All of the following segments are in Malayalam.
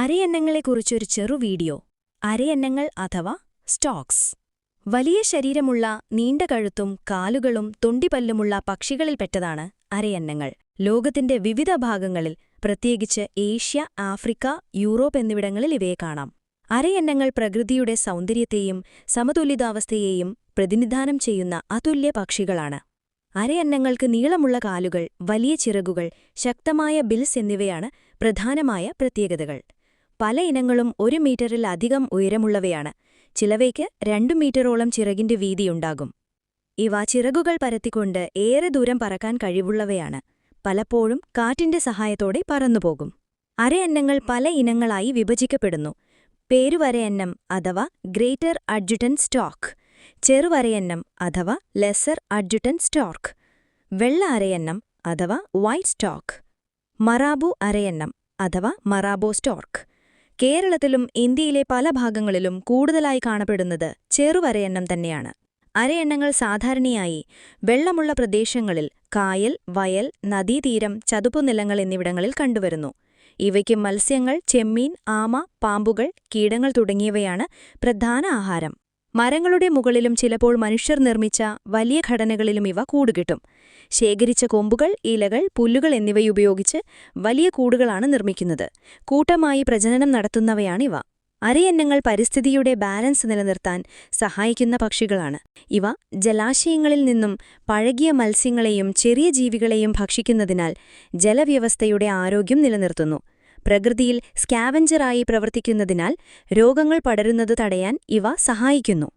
അരയെണ്ണങ്ങളെക്കുറിച്ചൊരു ചെറു വീഡിയോ. അരയെണ്ണങ്ങൾ അഥവാ സ്റ്റോക്സ്. വലിയ ശരീരമുള്ള നീണ്ട കഴുത്തും കാലുകളും തൊണ്ടിപ്പല്ലുമുള്ള പക്ഷികളിൽപ്പെട്ടതാണ് അരയെണ്ണങ്ങൾ. ലോകത്തിന്റെ വിവിധ ഭാഗങ്ങളിൽ പ്രത്യേകിച്ച് ഏഷ്യ ആഫ്രിക്ക യൂറോപ്പ് എന്നിവിടങ്ങളിൽ ഇവയെ കാണാം. അരയെണ്ണങ്ങൾ പ്രകൃതിയുടെ സൗന്ദര്യത്തെയും സമതുലിതാവസ്ഥയെയും പ്രതിനിധാനം ചെയ്യുന്ന അതുല്യ പക്ഷികളാണ്. അരയന്നങ്ങൾക്ക് നീളമുള്ള കാലുകൾ വലിയ ചിറകുകൾ ശക്തമായ ബിൽസ് എന്നിവയാണ് പ്രധാനമായ പ്രത്യേകതകൾ. പല ഇനങ്ങളും ഒരു മീറ്ററിൽ അധികം ഉയരമുള്ളവയാണ്. ചിലവയ്ക്ക് രണ്ടു മീറ്ററോളം ചിറകിന്റെ വീതിയുണ്ടാകും. ഇവ ചിറകുകൾ പരത്തിക്കൊണ്ട് ഏറെ ദൂരം പറക്കാൻ കഴിവുള്ളവയാണ്. പലപ്പോഴും കാറ്റിന്റെ സഹായത്തോടെ പറന്നുപോകും. അരയന്നങ്ങൾ പല ഇനങ്ങളായി വിഭജിക്കപ്പെടുന്നു. പേരുവരയന്നം അഥവാ ഗ്രേറ്റർ അഡ്ജുട്ടൻ സ്റ്റോക്ക് ചെറുവരയന്നം അഥവാ ലെസർ അഡ്ജുട്ടൻ സ്റ്റോക്ക് വെള്ള അരയന്നം അഥവാ വൈറ്റ് സ്റ്റോക്ക് മറാബു അരയന്നം അഥവാ മറാബോ സ്റ്റോർക്ക് കേരളത്തിലും ഇന്ത്യയിലെ പല ഭാഗങ്ങളിലും കൂടുതലായി കാണപ്പെടുന്നത് ചെറുവരയെണ്ണം തന്നെയാണ്. അരയെണ്ണങ്ങൾ സാധാരണയായി വെള്ളമുള്ള പ്രദേശങ്ങളിൽ കായൽ വയൽ നദീതീരം ചതുപ്പുനിലങ്ങൾ എന്നിവിടങ്ങളിൽ കണ്ടുവരുന്നു. ഇവയ്ക്ക് മത്സ്യങ്ങൾ ചെമ്മീൻ ആമ പാമ്പുകൾ കീടങ്ങൾ തുടങ്ങിയവയാണ് പ്രധാന ആഹാരം. മരങ്ങളുടെ മുകളിലും ചിലപ്പോൾ മനുഷ്യർ നിർമ്മിച്ച വലിയ ഘടനകളിലും ഇവ കൂടുകിട്ടും. ശേഖരിച്ച കൊമ്പുകൾ ഇലകൾ പുല്ലുകൾ എന്നിവയുപയോഗിച്ച് വലിയ കൂടുകളാണ് നിർമ്മിക്കുന്നത്. കൂട്ടമായി പ്രജനനം നടത്തുന്നവയാണിവ അരയന്നങ്ങൾ പരിസ്ഥിതിയുടെ ബാലൻസ് നിലനിർത്താൻ സഹായിക്കുന്ന പക്ഷികളാണ്. ഇവ ജലാശയങ്ങളിൽ നിന്നും പഴകിയ മത്സ്യങ്ങളെയും ചെറിയ ജീവികളെയും ഭക്ഷിക്കുന്നതിനാൽ ജലവ്യവസ്ഥയുടെ ആരോഗ്യം നിലനിർത്തുന്നു. പ്രകൃതിയിൽ സ്കാവഞ്ചറായി പ്രവർത്തിക്കുന്നതിനാൽ രോഗങ്ങൾ പടരുന്നത് തടയാൻ ഇവ സഹായിക്കുന്നു.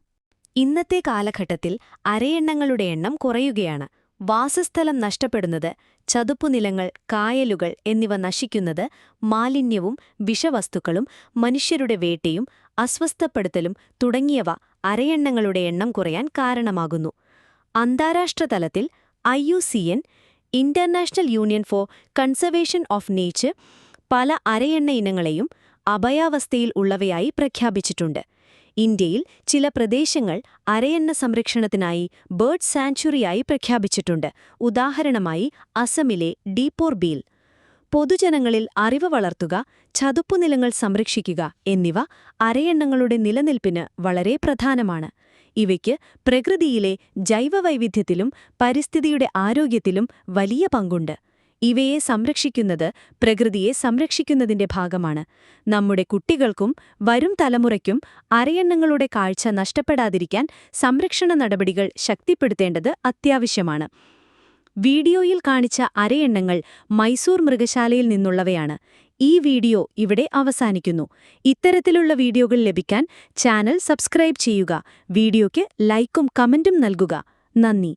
ഇന്നത്തെ കാലഘട്ടത്തിൽ അരയെണ്ണങ്ങളുടെ എണ്ണം കുറയുകയാണ്. വാസസ്ഥലം നഷ്ടപ്പെടുന്നത് ചതുപ്പുനിലങ്ങൾ കായലുകൾ എന്നിവ നശിക്കുന്നത് മാലിന്യവും വിഷവസ്തുക്കളും മനുഷ്യരുടെ വേട്ടയും അസ്വസ്ഥപ്പെടുത്തലും തുടങ്ങിയവ അരയെണ്ണങ്ങളുടെ എണ്ണം കുറയാൻ കാരണമാകുന്നു. അന്താരാഷ്ട്ര തലത്തിൽ I U C N international union for conservation of nature പല അരയെണ്ണ ഇനങ്ങളെയും അഭയാവസ്ഥയിൽ ഉള്ളവയായി പ്രഖ്യാപിച്ചിട്ടുണ്ട്. ഇന്ത്യയിൽ ചില പ്രദേശങ്ങൾ അരയെണ്ണ സംരക്ഷണത്തിനായി ബേർഡ് സാങ്ച്വറിയായി പ്രഖ്യാപിച്ചിട്ടുണ്ട്. ഉദാഹരണമായി അസമിലെ ഡീപ്പോർ ബീൽ. പൊതുജനങ്ങളിൽ അറിവ് വളർത്തുക ചതുപ്പുനിലങ്ങൾ സംരക്ഷിക്കുക എന്നിവ അരയെണ്ണങ്ങളുടെ നിലനിൽപ്പിന് വളരെ പ്രധാനമാണ്. ഇവയ്ക്ക് പ്രകൃതിയിലെ ജൈവവൈവിധ്യത്തിലും പരിസ്ഥിതിയുടെ ആരോഗ്യത്തിലും വലിയ പങ്കുണ്ട്. ഇവയെ സംരക്ഷിക്കുന്നത് പ്രകൃതിയെ സംരക്ഷിക്കുന്നതിന്റെ ഭാഗമാണ്. നമ്മുടെ കുട്ടികൾക്കും വരും തലമുറയ്ക്കും അരയെണ്ണങ്ങളുടെ കാഴ്ച നഷ്ടപ്പെടാതിരിക്കാൻ സംരക്ഷണ നടപടികൾ ശക്തിപ്പെടുത്തേണ്ടത് അത്യാവശ്യമാണ്. വീഡിയോയിൽ കാണിച്ച അരയെണ്ണങ്ങൾ മൈസൂർ മൃഗശാലയിൽ നിന്നുള്ളവയാണ്. ഈ വീഡിയോ ഇവിടെ അവസാനിക്കുന്നു. ഇത്തരത്തിലുള്ള വീഡിയോകൾ ലഭിക്കാൻ ചാനൽ സബ്സ്ക്രൈബ് ചെയ്യുക. വീഡിയോയ്ക്ക് ലൈക്കും കമന്റും നൽകുക. നന്ദി.